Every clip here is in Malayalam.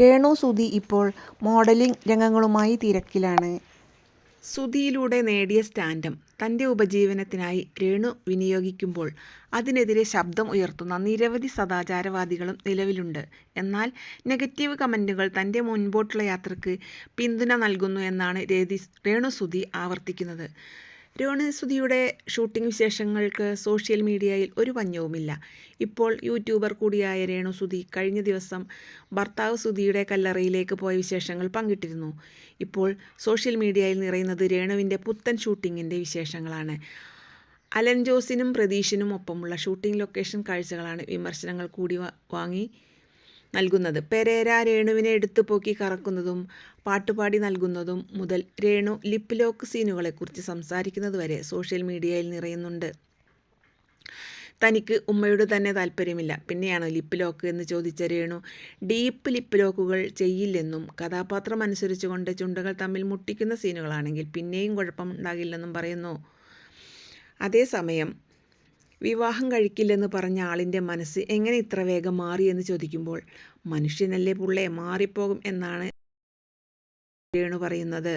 രേണു സുധി ഇപ്പോൾ മോഡലിംഗ് രംഗങ്ങളുമായി തിരക്കിലാണ്. സുധിയിലൂടെ നേടിയ സ്റ്റാൻഡം തന്റെ ഉപജീവനത്തിനായി രേണു വിനിയോഗിക്കുമ്പോൾ അതിനെതിരെ ശബ്ദം ഉയർത്തുന്ന നിരവധി സദാചാരവാദികളും നിലവിലുണ്ട്. എന്നാൽ നെഗറ്റീവ് കമന്റുകൾ തന്റെ മുൻപോട്ടുള്ള യാത്രയ്ക്ക് പിന്തുണ നൽകുന്നു എന്നാണ് രേണു സുധി ആവർത്തിക്കുന്നത്. രേണു സുധിയുടെ ഷൂട്ടിംഗ് വിശേഷങ്ങൾക്ക് സോഷ്യൽ മീഡിയയിൽ ഒരു പഞ്ഞവുമില്ല. ഇപ്പോൾ യൂട്യൂബർ കൂടിയായ രേണുസുതി കഴിഞ്ഞ ദിവസം ഭർത്താവ് സുധിയുടെ കല്ലറയിലേക്ക് പോയ വിശേഷങ്ങൾ പങ്കിട്ടിരുന്നു. ഇപ്പോൾ സോഷ്യൽ മീഡിയയിൽ നിറയുന്നത് രേണുവിന്റെ പുത്തൻ ഷൂട്ടിങ്ങിന്റെ വിശേഷങ്ങളാണ്. അലൻ ജോസിനും പ്രതീഷിനും ഒപ്പമുള്ള ഷൂട്ടിംഗ് ലൊക്കേഷൻ കാഴ്ചകളാണ് വിമർശനങ്ങൾ കൂടി വാങ്ങി നൽകുന്നത്. പെരേര രേണുവിനെ എടുത്തു പോക്കി കറക്കുന്നതും പാട്ടുപാടി നൽകുന്നതും മുതൽ രേണു ലിപ് ലോക്ക് സീനുകളെക്കുറിച്ച് സംസാരിക്കുന്നത് വരെ സോഷ്യൽ മീഡിയയിൽ നിറയുന്നുണ്ട്. തനിക്ക് ഉമ്മയോട് തന്നെ താല്പര്യമില്ല പിന്നെയാണോ ലിപ് ലോക്ക് എന്ന് ചോദിച്ച രേണു ഡീപ്പ് ലിപ് ലോക്കുകൾ ചെയ്യില്ലെന്നും കഥാപാത്രം അനുസരിച്ചുകൊണ്ട് ചുണ്ടുകൾ തമ്മിൽ മുട്ടിക്കുന്ന സീനുകളാണെങ്കിൽ പിന്നെയും കുഴപ്പമുണ്ടാകില്ലെന്നും പറയുന്നു. അതേസമയം വിവാഹം കഴിക്കില്ലെന്ന് പറഞ്ഞ ആളിന്റെ മനസ്സ് എങ്ങനെ ഇത്ര വേഗം മാറിയെന്ന് ചോദിക്കുമ്പോൾ മനുഷ്യനല്ലേ പുള്ളേ മാറിപ്പോകും എന്നാണ് രേണു പറയുന്നത്.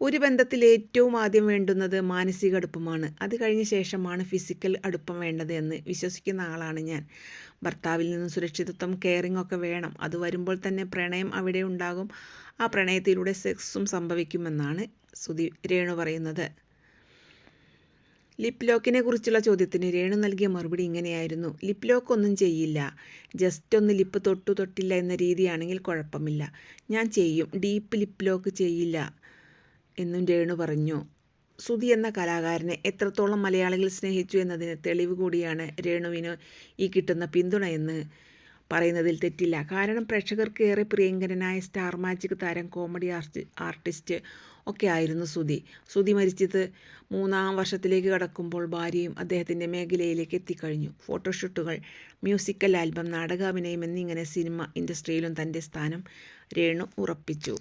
ഒരു ബന്ധത്തിൽ ഏറ്റവും ആദ്യം വേണ്ടുന്നത് മാനസിക അടുപ്പമാണ്. അത് കഴിഞ്ഞ ശേഷമാണ് ഫിസിക്കൽ അടുപ്പം വേണ്ടത് എന്ന് വിശ്വസിക്കുന്ന ആളാണ് ഞാൻ. ഭർത്താവിൽ നിന്ന് സുരക്ഷിതത്വം, കെയറിംഗ് ഒക്കെ വേണം. അത് വരുമ്പോൾ തന്നെ പ്രണയം അവിടെ ഉണ്ടാകും. ആ പ്രണയത്തിലൂടെ സെക്സും സംഭവിക്കുമെന്നാണ് രേണു പറയുന്നത്. ലിപ് ലോക്കിനെ കുറിച്ചുള്ള ചോദ്യത്തിന് രേണു നൽകിയ മറുപടി ഇങ്ങനെയായിരുന്നു. ലിപ് ലോക്ക് ഒന്നും ചെയ്യില്ല. ജസ്റ്റ് ഒന്ന് ലിപ്പ് തൊട്ടു തൊട്ടില്ല എന്ന രീതിയാണെങ്കിൽ കുഴപ്പമില്ല. ഞാൻ ചെയ്യും. ഡീപ്പ് ലിപ് ലോക്ക് ചെയ്യില്ല എന്നും രേണു പറഞ്ഞു. സുധി എന്ന കലാകാരനെ എത്രത്തോളം മലയാളികൾ സ്നേഹിച്ചു എന്നതിന് തെളിവ് കൂടിയാണ് രേണുവിന് ഈ കിട്ടുന്ന പിന്തുണയെന്ന് പറയുന്നതിൽ തെറ്റില്ല. കാരണം പ്രേക്ഷകർക്ക് ഏറെ പ്രിയങ്കരനായ സ്റ്റാർ മാജിക് താരം, കോമഡി ആർട്ടിസ്റ്റ് ഒക്കെ ആയിരുന്നു സുധി. സുധി മരിച്ചത് മൂന്നാം വർഷത്തിലേക്ക് കടക്കുമ്പോൾ ഭാര്യയും അദ്ദേഹത്തിന്റെ മേഖലയിലേക്ക് എത്തിക്കഴിഞ്ഞു. ഫോട്ടോഷൂട്ടുകൾ, മ്യൂസിക്കൽ ആൽബം, നാടകാഭിനയം എന്നിങ്ങനെ സിനിമ ഇൻഡസ്ട്രിയിലും തന്റെ സ്ഥാനം രേണു ഉറപ്പിച്ചു.